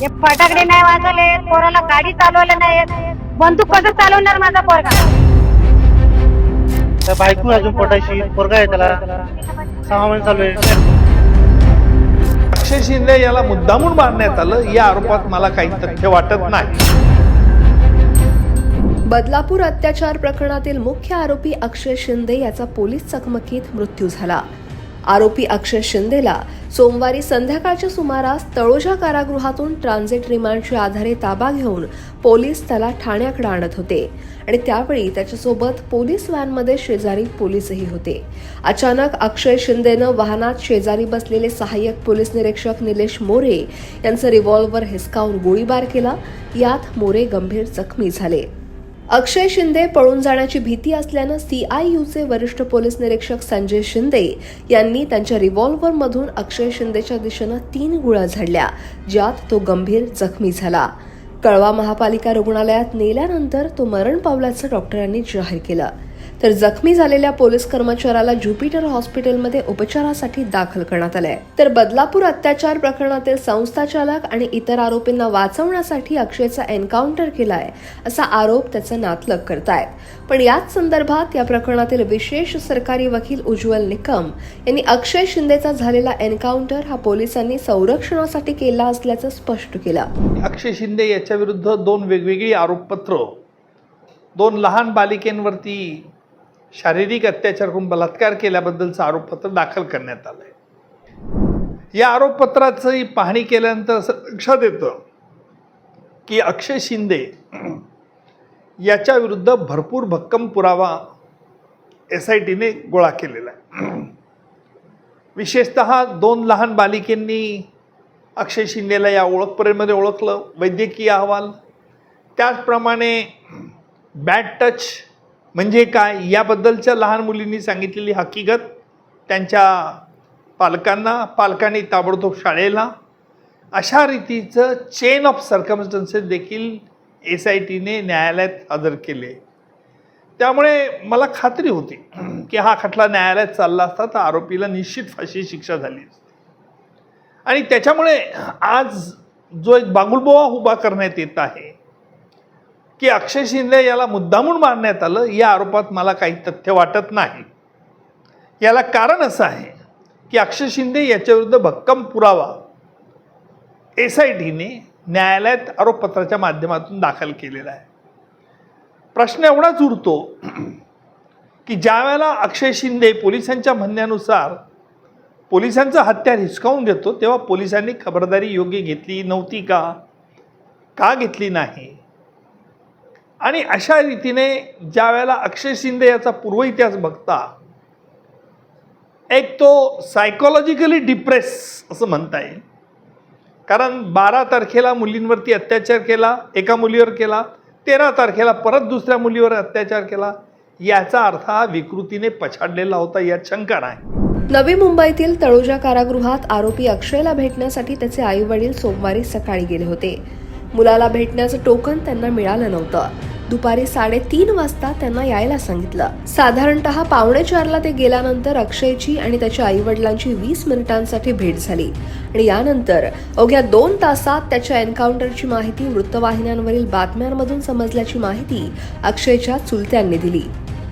हे फटाकडे नाही वाजवले पोराला गाडी चालवलं नाही. बंदूक कसं चालवणार माझा पोरगा? त्या बायको अजून पोटाशी पोरगा आहे त्याला. सहा महिने चालू आहे. अक्षय शिंदे याला मुद्दामून मारण्यात आलं या आरोपात मला काही तथ्य वाटत नाही. बदलापूर अत्याचार प्रकरणातील मुख्य आरोपी अक्षय शिंदे याचा पोलीस चकमकीत मृत्यू झाला. आरोपी अक्षय शिंदेला सोमवारी संध्याकाळच्या सुमारास तळोजा कारागृहातून ट्रान्झिट रिमांडच्या आधारे ताबा घेऊन पोलीस त्याला ठाण्याकडे आणत होते आणि त्यावेळी त्याच्यासोबत पोलीस व्हॅनमध्ये शेजारी पोलीसही होते. अचानक अक्षय शिंदेनं वाहनात शेजारी बसलेले सहाय्यक पोलीस निरीक्षक निलेश मोरे यांचं रिव्हॉल्व्हर हिसकावून गोळीबार केला. यात मोरे गंभीर जखमी झाले. अक्षय शिंदे पळून जाण्याची भीती असल्यानं सीआययूचे वरिष्ठ पोलीस निरीक्षक संजय शिंदे यांनी त्यांच्या रिव्हॉल्व्हरमधून अक्षय शिंदेच्या दिशेनं तीन गुळ्या झाडल्या ज्यात तो गंभीर जखमी झाला. कळवा महापालिका रुग्णालयात नेल्यानंतर तो मरण पावल्याचं डॉक्टरांनी जाहीर केलं. तर जखमी झालेल्या पोलीस कर्मचाऱ्याला ज्युपिटर हॉस्पिटलमध्ये उपचारासाठी दाखल करण्यात आलंय. तर बदलापूर अत्याचार प्रकरणातील संस्थाचालक आणि इतर आरोपींना वाचवण्यासाठी अक्षयचा एन्काउंटर केलाय असा आरोप त्याचं नातलग करतायत. पण याच संदर्भात या प्रकरणातील विशेष सरकारी वकील उज्ज्वल निकम यांनी अक्षय शिंदेचा झालेला एन्काउंटर हा पोलिसांनी संरक्षणासाठी केला असल्याचं स्पष्ट केलं. अक्षय शिंदे याच्या विरुद्ध दोन वेगवेगळी आरोपपत्र दोन लहान बालिकेंवरती शारीरिक अत्याचार करून बलात्कार केल्याबद्दलचं आरोपपत्र दाखल करण्यात आलं आहे या आरोपपत्राची पाहणी केल्यानंतर असं लक्षात येतं की अक्षय शिंदे याच्या विरुद्ध भरपूर भक्कम पुरावा एस आय टीने गोळा केलेला आहे. विशेषत दोन लहान बालिकेंनी अक्षय शिंदेला या ओळखपरेमध्ये ओळखलं वैद्यकीय अहवाल. त्याचप्रमाणे बॅड टच म्हणजे काय? याबद्दलच्या लहान मुलींनी सांगितलेली हकीकत त्यांच्या पालकांना पालकांनी ताबडतोब शाळेला. अशा रीतीचं चेन ऑफ सर्कमस्टन्सेस देखील एस आय टीने न्यायालयात हजर केले. त्यामुळे मला खात्री होती की हा खटला न्यायालयात चालला असता तर आरोपीला निश्चित फाशी शिक्षा झाली आणि त्याच्यामुळे आज जो एक बागुलबोवा उभा करण्यात येत आहे की अक्षय शिंदे याला मुद्दामून मारण्यात आलं या आरोपात मला काही तथ्य वाटत नाही. याला कारण असं आहे की अक्षय शिंदे याच्याविरुद्ध भक्कम पुरावा एस आय टीने न्यायालयात आरोपपत्राच्या माध्यमातून दाखल केलेला आहे. प्रश्न एवढाच उरतो की ज्या वेळेला अक्षय शिंदे पोलिसांच्या म्हणण्यानुसार पोलिसांचं हत्यार हिसकावून घेतो तेव्हा पोलिसांनी खबरदारी योग्य घेतली नव्हती का? का घेतली नाही? आणि अशा रीतीने ज्या वेळेला अक्षय शिंदे याचा पूर्व इतिहास बघता एक तो सायकोलॉजिकली डिप्रेस असं म्हणता येईल. कारण बारा तारखेला मुलींवरती अत्याचार केला एका मुलीवर केला तेरा तारखेला परत दुसऱ्या मुलीवर अत्याचार केला याचा अर्थ हा विकृतीने पछाडलेला होता यात शंका नाही. नवी मुंबईतील तळोजा कारागृहात आरोपी अक्षयला भेटण्यासाठी त्याचे आई वडील सोमवारी सकाळी गेले होते. मुलाला भेटण्याचं टोकन त्यांना मिळालं नव्हतं. दुपारी साडेतीन वाजता त्यांना यायला सांगितलं. साधारणतः पावणे चारला ते गेल्यानंतर अक्षयची आणि त्याच्या आई वडिलांची वीस मिनिटांसाठी भेट झाली. आणि यानंतर अवघ्या दोन तासात त्याच्या एन्काउंटरची माहिती वृत्तवाहिन्यांवरील बातम्यांमधून समजल्याची माहिती अक्षयच्या चुलत्यांनी दिली.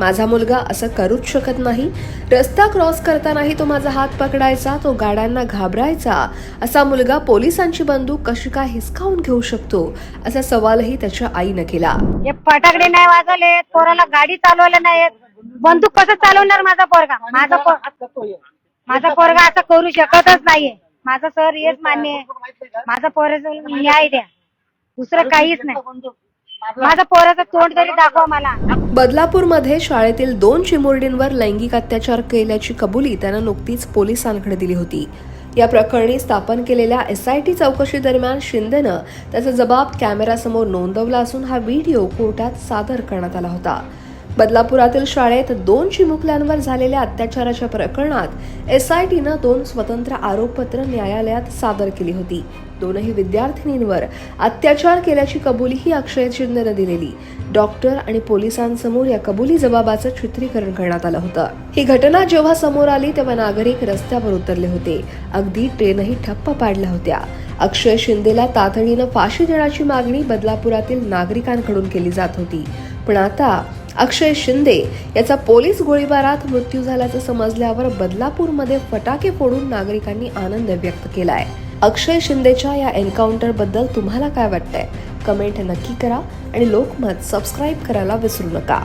माझा मुलगा असं करूच शकत नाही. रस्ता क्रॉस करतानाही तो माझा हात पकडायचा तो गाड्यांना घाबरायचा. असा मुलगा पोलिसांची बंदूक कशी काय हिसकावून घेऊ शकतो? असा सवालही त्याच्या आईनं केला. हे फटाकडे नाही वाजवले पोराला गाडी चालवलं नाही बंदूक कसं चालवणार माझा पोरगा? माझा माझा पोरगा असं करू शकतच नाहीये. माझा सर हेच मान्य आहे. माझा पोराचा न्याय द्या. दुसरं काहीच नाही. माझा पोराचं तोंड तरी दाखवा मला. बदलापूरमध्ये शाळेतील दोन चिमुरडींवर लैंगिक अत्याचार केल्याची कबुली त्यानं नुकतीच पोलिसांकडे दिली होती. या प्रकरणी स्थापन केलेल्या एसआयटी चौकशी दरम्यान शिंदेनं त्याचा जबाब कॅमेऱ्यासमोर नोंदवला असून हा व्हिडिओ कोर्टात सादर करण्यात आला होता. बदलापुरातील शाळेत दोन चिमुकल्यांवर झालेल्या अत्याचाराच्या प्रकरणात एस आय टीनं दोन स्वतंत्र आरोपपत्र न्यायालयात सादर केली होती. दोनही विद्यार्थिनींवर अत्याचार केल्याची कबुलीही अक्षय शिंदेनं दिलेली. डॉक्टर आणि पोलिसांसमोर या कबुली जबाबाचं चित्रीकरण करण्यात आलं होतं. ही घटना जेव्हा समोर आली तेव्हा नागरिक रस्त्यावर उतरले होते. अगदी ट्रेनही ठप्प पाडल्या होत्या. अक्षय शिंदेला तातडीनं फाशी देण्याची मागणी बदलापुरातील नागरिकांकडून केली जात होती. पण आता अक्षय शिंदे याचा पोलीस गोळीबारात मृत्यू झाल्याचं समजल्यावर बदलापूरमध्ये फटाके फोडून नागरिकांनी आनंद व्यक्त केलाय. अक्षय शिंदेच्या या एन्काउंटरबद्दल तुम्हाला काय वाटतंय? कमेंट नक्की करा आणि लोकमत सबस्क्राईब करायला विसरू नका.